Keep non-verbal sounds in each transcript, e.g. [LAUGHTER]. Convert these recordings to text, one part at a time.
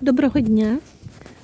Доброго дня,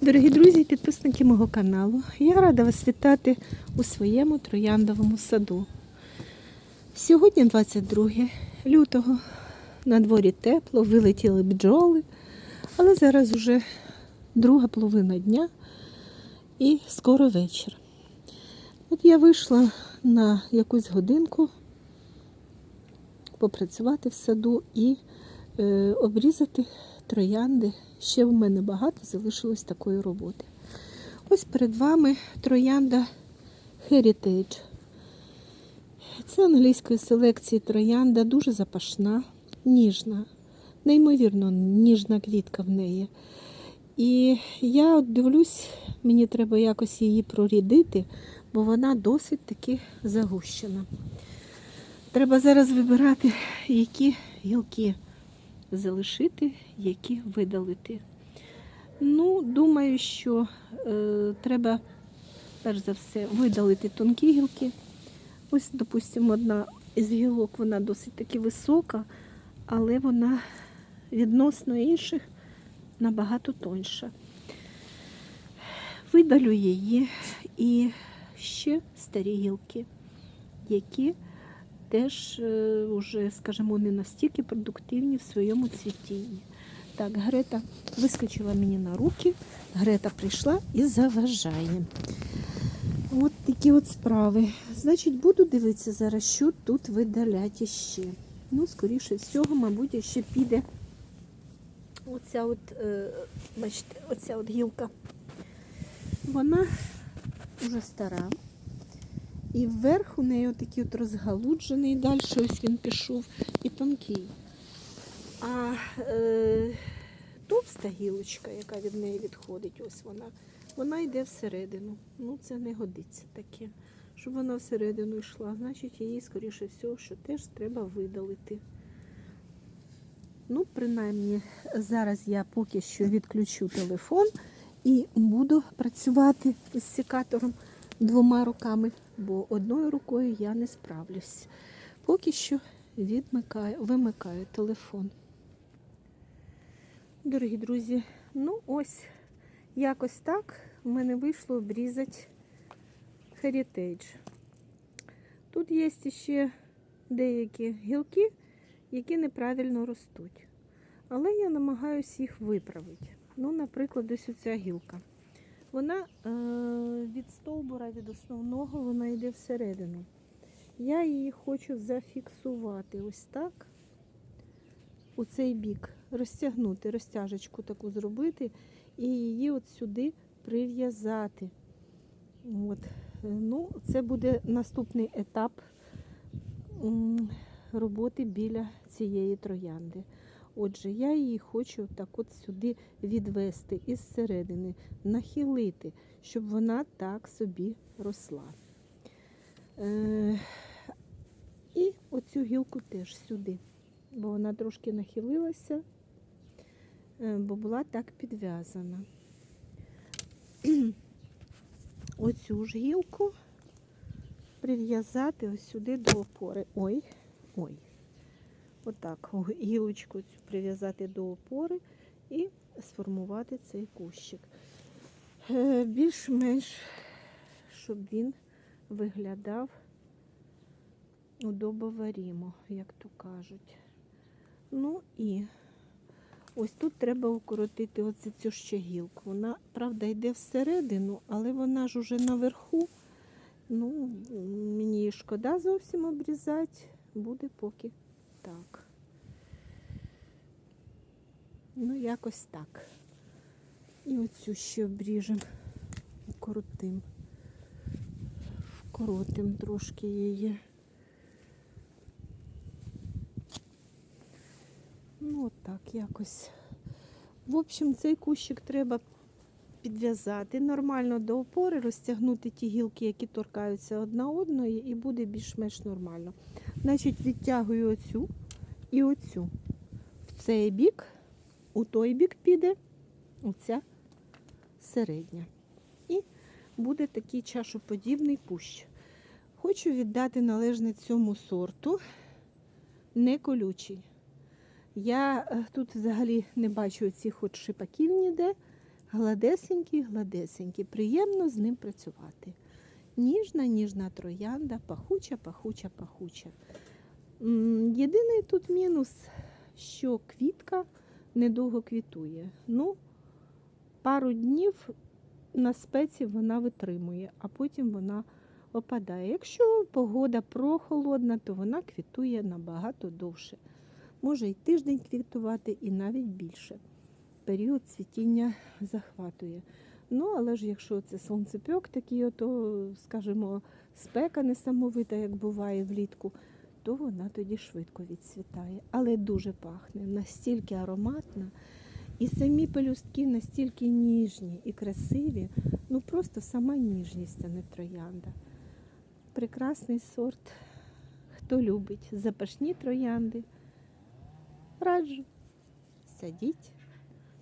дорогі друзі підписники мого каналу. Я рада вас вітати у своєму трояндовому саду. Сьогодні 22 лютого. На дворі тепло, вилетіли бджоли, але зараз уже друга половина дня і скоро вечір. От я вийшла на якусь годинку попрацювати в саду і е, обрізати троянди. Ще в мене багато залишилось такої роботи. Ось перед вами троянда Heritage. Це англійської селекції троянда, дуже запашна, ніжна, неймовірно ніжна квітка в неї. І я от дивлюсь, мені треба якось її прорідити, бо вона досить таки загущена. Треба зараз вибирати, які гілки залишити, які видалити. Ну, думаю, що е, треба, перш за все, видалити тонкі гілки. Ось, допустимо, одна із гілок, вона досить таки висока, але вона відносно інших набагато тоньша. Видалю її і ще старі гілки, які теж е, уже, скажімо, не настільки продуктивні в своєму цвітінні. Так, Грета вискочила мені на руки, Грета прийшла і заважає. От такі от справи. Значить, буду дивитися зараз, що тут видалять іще. Ну, скоріше всього, мабуть, ще піде оця от, е, бачите, оця от гілка. Вона вже стара. І вверх у неї такий от розгалуджений, далі ось він пішов і тонкий. А е, товста гілочка, яка від неї відходить, ось вона, вона йде всередину. Ну, це не годиться таке. Щоб вона всередину йшла, значить її, скоріше всього, що теж треба видалити. Ну, принаймні, зараз я поки що відключу телефон і буду працювати з секатором двома руками, бо одною рукою я не справлюсь. Поки що відмикаю, вимикаю телефон. Дорогі друзі, ну ось якось так в мене вийшло обрізати Heritage. Тут є ще деякі гілки, які неправильно ростуть. Але я намагаюся їх виправити. Ну, наприклад, ось оця гілка. Вона е, від стовбура, від основного, вона йде всередину. Я її хочу зафіксувати ось так, у цей бік, розтягнути, розтяжечку таку зробити і її от сюди прив'язати. От. Ну, Це буде наступний етап роботи біля цієї троянди. Отже, я її хочу так от сюди відвести із середини, нахилити, щоб вона так собі росла. Е, і оцю гілку теж сюди, бо вона трошки нахилилася, е, бо була так підв'язана. [CLEARS THROAT] Оцю ж гілку прив'язати ось сюди до опори. Ой, ой. Отак, гілочку цю прив'язати до опори і сформувати цей кущик. Е, Більш-менш, щоб він виглядав удобоварімо, як то кажуть. Ну і ось тут треба укоротити оцю цю ще гілку. Вона, правда, йде всередину, але вона ж уже наверху. Ну, мені шкода зовсім обрізати, буде поки так. Ну, якось так. І оцю ще обріжемо, коротим. Вкоротим трошки її. Ну, отак якось. В общем, цей кущик треба підв'язати нормально до опори, розтягнути ті гілки, які торкаються одна одної, і буде більш-менш нормально. Значить, відтягую оцю і оцю. В цей бік, у той бік піде оця середня. І буде такий чашоподібний кущ. Хочу віддати належне цьому сорту, не колючий. Я е, тут взагалі не бачу цих от шипаків ніде. Гладесенький, гладесенький. Приємно з ним працювати. Ніжна, ніжна троянда, пахуча, пахуча, пахуча. Єдиний тут мінус, що квітка недовго квітує. Ну, пару днів на спеці вона витримує, а потім вона опадає. Якщо погода прохолодна, то вона квітує набагато довше. Може і тиждень квітувати, і навіть більше. Період цвітіння захватує. Ну, але ж якщо це сонцепьок такий, то, скажімо, спека несамовита, як буває влітку, то вона тоді швидко відцвітає. Але дуже пахне, настільки ароматна. І самі пелюстки настільки ніжні і красиві, ну просто сама ніжність, а не троянда. Прекрасний сорт. Хто любить запашні троянди, раджу. Садіть,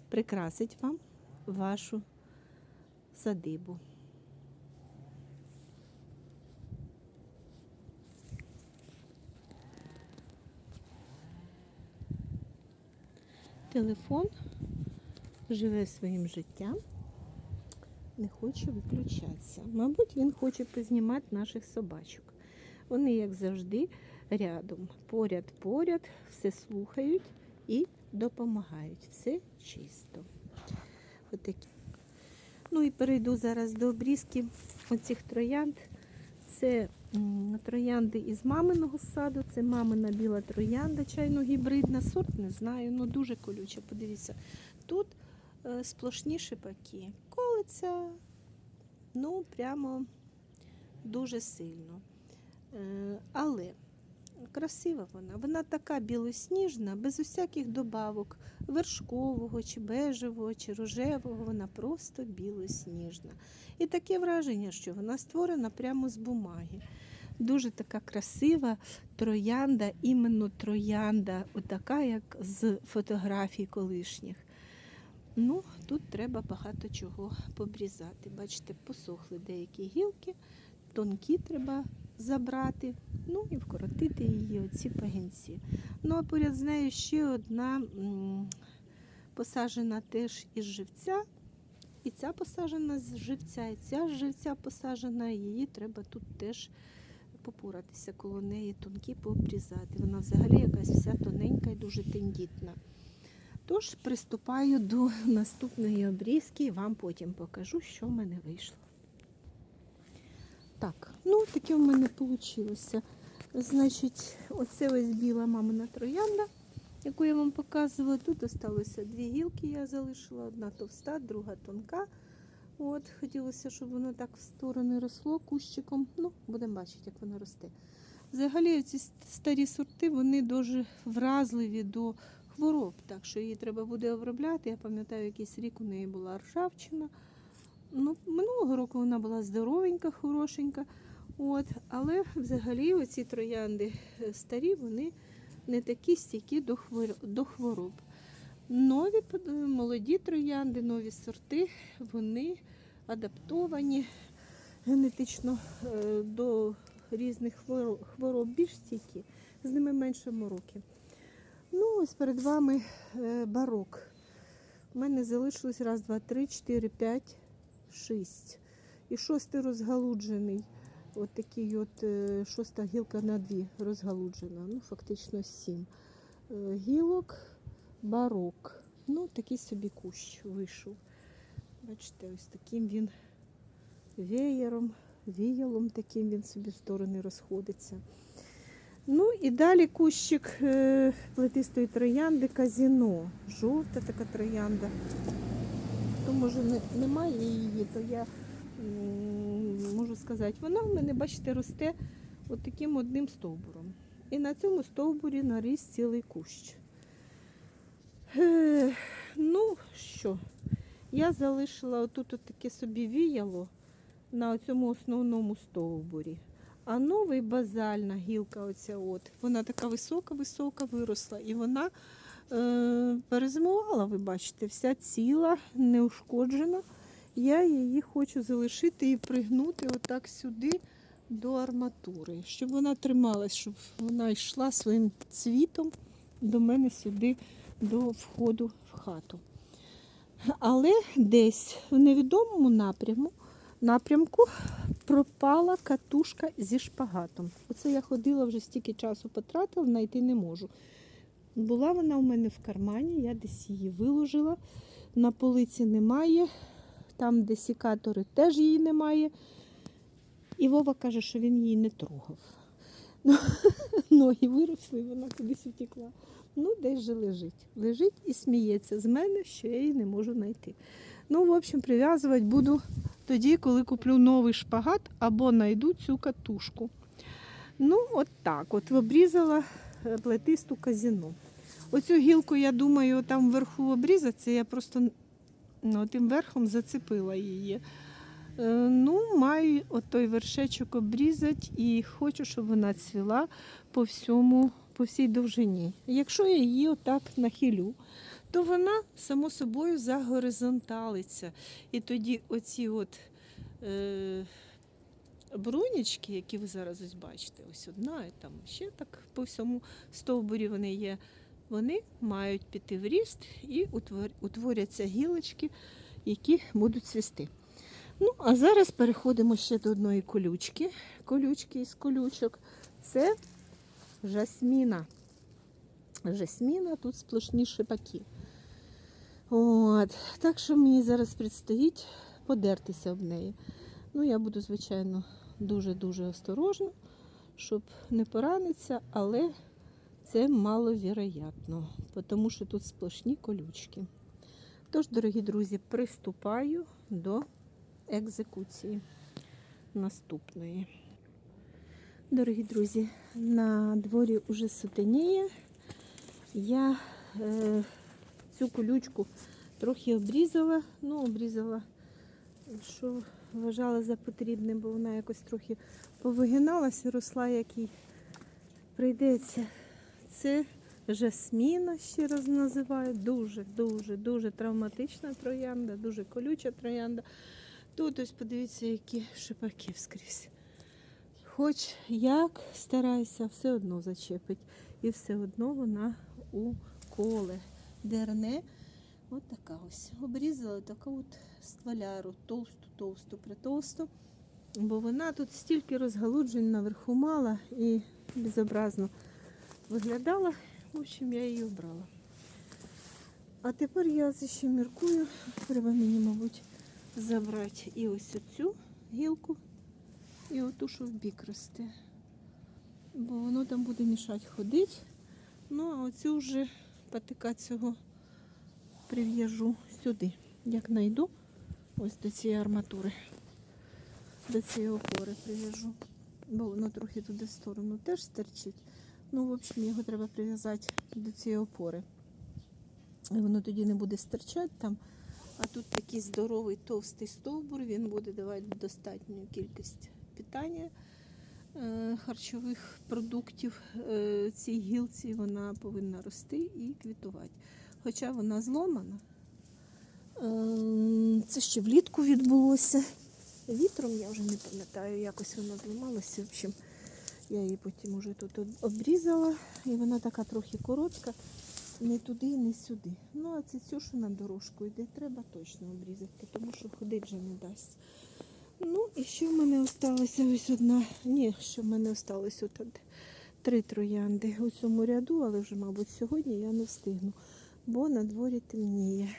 прикрасить вам вашу садибу. Телефон живе своїм життям, не хоче виключатися. Мабуть, він хоче познімати наших собачок. Вони, як завжди, рядом, поряд-поряд, все слухають і допомагають. Все чисто. Отакі. Ну і перейду зараз до обрізки оцих троянд. Це троянди із маминого саду, це мамина біла троянда, чайно-гібридна, сорт не знаю, ну дуже колюча. Подивіться, тут е, сплошні шипаки. Колиться, ну прямо дуже сильно. Е, але красива вона. Вона така білосніжна, без усяких добавок вершкового, чи бежевого, чи рожевого. Вона просто білосніжна. І таке враження, що вона створена прямо з бумаги. Дуже така красива троянда, іменно троянда, отака, як з фотографій колишніх. Ну, тут треба багато чого побрізати. Бачите, посохли деякі гілки, тонкі треба забрати, ну і вкоротити її оці пагінці. Ну, а поряд з нею ще одна м, посаджена теж із живця. І ця посаджена з живця, і ця живця посаджена, її треба тут теж попуратися коло неї, тонкі пообрізати. Вона взагалі якась вся тоненька і дуже тендітна. Тож приступаю до наступної обрізки і вам потім покажу, що в мене вийшло. Так, ну таке в мене вийшло. Значить, оце ось біла мамина троянда, яку я вам показувала. Тут залишилося дві гілки, я залишила, одна товста, друга тонка. От, хотілося, щоб воно так в сторони росло кущиком. Ну, будемо бачити, як воно росте. Взагалі, ці старі сорти вони дуже вразливі до хвороб, так що її треба буде обробляти. Я пам'ятаю, якийсь рік у неї була ржавчина. Ну, минулого року вона була здоровенька, хорошенька. От, але взагалі оці троянди е, старі, вони не такі стійкі до хвор- до хвороб. Нові молоді троянди, нові сорти, вони адаптовані генетично е, до різних хворо- хвороб, більш стійкі, з ними менше мороки. Ну, ось перед вами е, барок. У мене залишилось раз, два, три, чотири, п'ять, шість. І шостий розгалуджений. От такий от е, шоста гілка на дві розгалуджена. Ну, фактично сім. Е, Гілок, барок. Ну, такий собі кущ вийшов. Бачите, ось таким він веєром, віялом таким він собі в сторони розходиться. Ну і далі кущик е, плетистої троянди казіно. Жовта така троянда. То може не, немає її, то я можу сказати, вона в мене, бачите, росте от таким одним стовбуром. І на цьому стовбурі наріс цілий кущ. Е, ну що, я залишила отут от таке собі віяло на цьому основному стовбурі. А новий базальна гілка, оця от, вона така висока-висока виросла. І вона е, перезимувала, ви бачите, вся ціла, неушкоджена. Я її хочу залишити і пригнути отак сюди до арматури, щоб вона трималась, щоб вона йшла своїм цвітом до мене сюди, до входу в хату. Але десь в невідомому напряму, напрямку пропала катушка зі шпагатом. Оце я ходила вже стільки часу потратила, знайти не можу. Була вона у мене в кармані, я десь її виложила. На полиці немає, там, де сікатори, теж її немає. І Вова каже, що він її не трогав. Ну, [LAUGHS] ноги виросли, вона кудись втекла. Ну, десь же лежить. Лежить і сміється з мене, що я її не можу знайти. Ну, в общем, прив'язувати буду тоді, коли куплю новий шпагат або знайду цю катушку. Ну, от так. От обрізала е, плетисту казіну. Оцю гілку, я думаю, там вверху обрізаться, я просто ну, тим верхом зацепила її. Е, Ну, маю той вершечок обрізати і хочу, щоб вона цвіла по всьому, по всій довжині. Якщо я її отак нахилю, то вона само собою загоризонталиться. І тоді оці от е, брунічки, які ви зараз ось бачите, ось одна і там ще так по всьому стовбурі вони є. Вони мають піти в ріст і утворяться гілочки, які будуть цвісти. Ну, а зараз переходимо ще до одної колючки. Колючки із колючок. Це жасміна. Жасміна, тут сплошні шипаки. От. Так що мені зараз предстоїть подертися об неї. Ну, я буду, звичайно, дуже-дуже осторожна, щоб не поранитися, але це маловіроятно, тому що тут сплошні колючки. Тож, дорогі друзі, приступаю до екзекуції наступної. Дорогі друзі, на дворі уже сутеніє. Я е, цю колючку трохи обрізала, ну, обрізала, що вважала за потрібне, бо вона якось трохи повигиналася, росла, як їй прийдеться. Це жасміна, ще раз називаю. Дуже, дуже, травматична троянда, дуже колюча троянда. Тут ось подивіться, які шипаки вскрізь. Хоч як стараюся, все одно зачепить. І все одно вона у коле. Дерне. От така ось. Обрізала таку от стволяру, товсту, товсту, притовсту. Бо вона тут стільки розгалуджень наверху мала і безобразно виглядала. В общем, я її обрала. А тепер я ще міркую. Треба мені, мабуть, забрати і ось оцю гілку, і оту, що в бік росте. Бо воно там буде мішати ходити. Ну, а оцю вже патика цього прив'яжу сюди. Як знайду, ось до цієї арматури, до цієї опори прив'яжу. Бо воно трохи туди в сторону теж стерчить. Ну, в общем, його треба прив'язати до цієї опори. І воно тоді не буде стирчати там. А тут такий здоровий товстий стовбур, він буде давати достатню кількість питання е, харчових продуктів е, цій гілці вона повинна рости і квітувати. Хоча вона зломана. Е, Це ще влітку відбулося. Вітром я вже не пам'ятаю, якось вона зламалася. В общем, я її потім уже тут обрізала, і вона така трохи коротка. Не туди, не сюди. Ну, а цю, на дорожку йде, треба точно обрізати, тому що ходити вже не дасть. Ну, і що в мене осталося ось одна. Ні, що в мене осталось от три троянди у цьому ряду, але вже, мабуть, сьогодні я не встигну, бо на дворі темніє.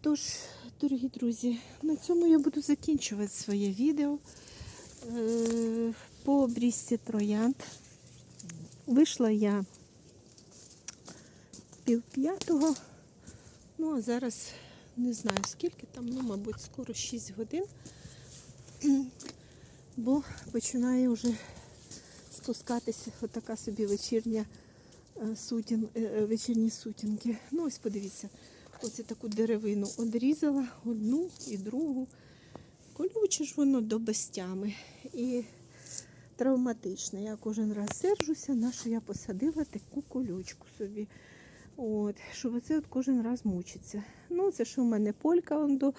Тож, дорогі друзі, на цьому я буду закінчувати своє відео е, по обрізці троянд. Вийшла я пів п'ятого. Ну, а зараз не знаю скільки там, ну, мабуть, скоро 6 годин. [CLEARS THROAT] Бо починає вже спускатися отака собі вечірня е, сутін, е, е, вечірні сутінки. Ну, ось подивіться, ось таку деревину одрізала одну і другу. Колюче ж воно до безтями. І травматичне. Я кожен раз сержуся, на що я посадила таку колючку собі. От, щоб оце от кожен раз мучиться. Ну, це що в мене полька он до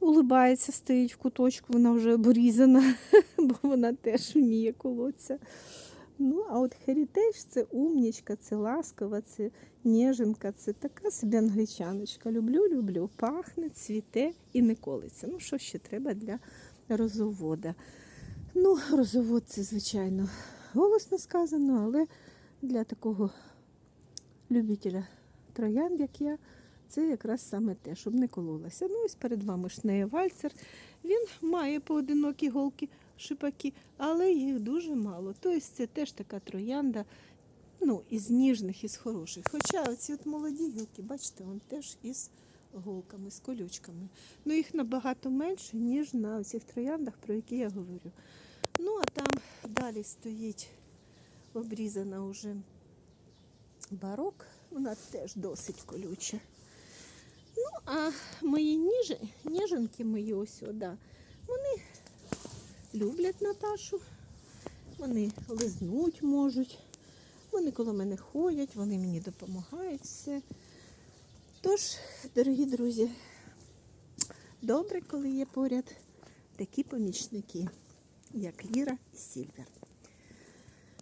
улибається, стоїть в куточку, вона вже обрізана, [LAUGHS] бо вона теж вміє колоться. Ну, а от Heritage це умнічка, це ласкова, це ніженка, це така собі англічаночка. Люблю, люблю. Пахне, цвіте і не колиться. Ну, що ще треба для розовода? Ну, розовод це, звичайно, голосно сказано, але для такого любителя троянд, як я, це якраз саме те, щоб не кололася. Ну, ось перед вами шнеє вальцер. Він має поодинокі голки, шипаки, але їх дуже мало. Тобто це теж така троянда, ну, із ніжних, із хороших. Хоча оці от молоді гілки, бачите, вон теж із голками, з колючками. Ну, їх набагато менше, ніж на цих трояндах, про які я говорю. Ну, а там далі стоїть обрізана вже барок, вона теж досить колюча. Ну, а мої ніжи, ніженки мої ось, о, да, вони люблять Наташу, вони лизнуть можуть, вони коло мене ходять, вони мені допомагають все. Тож, дорогі друзі, добре, коли є поряд такі помічники, як Ліра і Сільвер.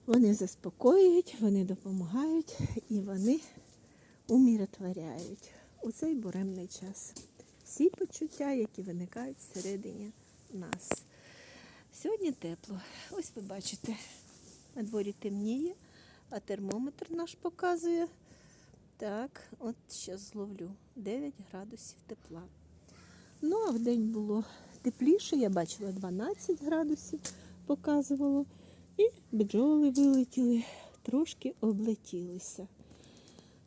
Вони заспокоюють, вони допомагають і вони умиротворяють у цей буремний час. Всі почуття, які виникають всередині нас. Сьогодні тепло. Ось ви бачите, на дворі темніє, а термометр наш показує. Так, от ще зловлю 9 градусів тепла. Ну, а в день було тепліше, я бачила 12 градусів показувало. І бджоли вилетіли, трошки облетілися.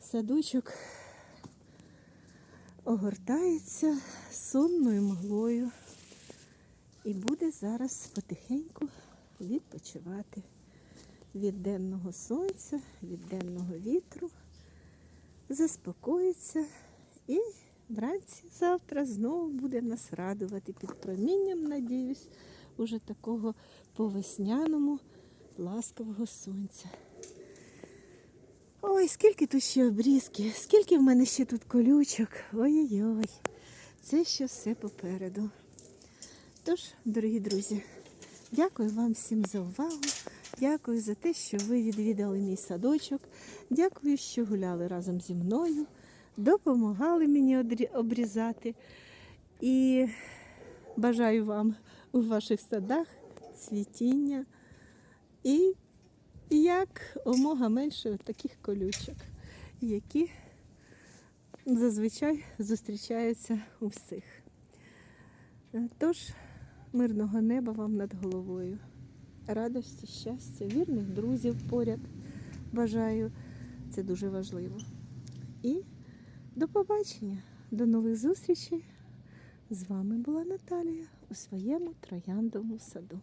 Садочок огортається сонною мглою і буде зараз потихеньку відпочивати від денного сонця, від денного вітру, заспокоїться і вранці завтра знову буде нас радувати під промінням, надіюсь, уже такого по весняному ласкового сонця. Ой, скільки тут ще обрізки, скільки в мене ще тут колючок. Ой-ой-ой, це ще все попереду. Тож, дорогі друзі, дякую вам всім за увагу. Дякую за те, що ви відвідали мій садочок. Дякую, що гуляли разом зі мною, допомагали мені обрізати. І бажаю вам у ваших садах цвітіння і як омога менше таких колючок, які зазвичай зустрічаються у всіх. Тож, мирного неба вам над головою, радості, щастя, вірних друзів поряд бажаю. Це дуже важливо. І до побачення, до нових зустрічей. З вами була Наталія у своєму трояндовому саду.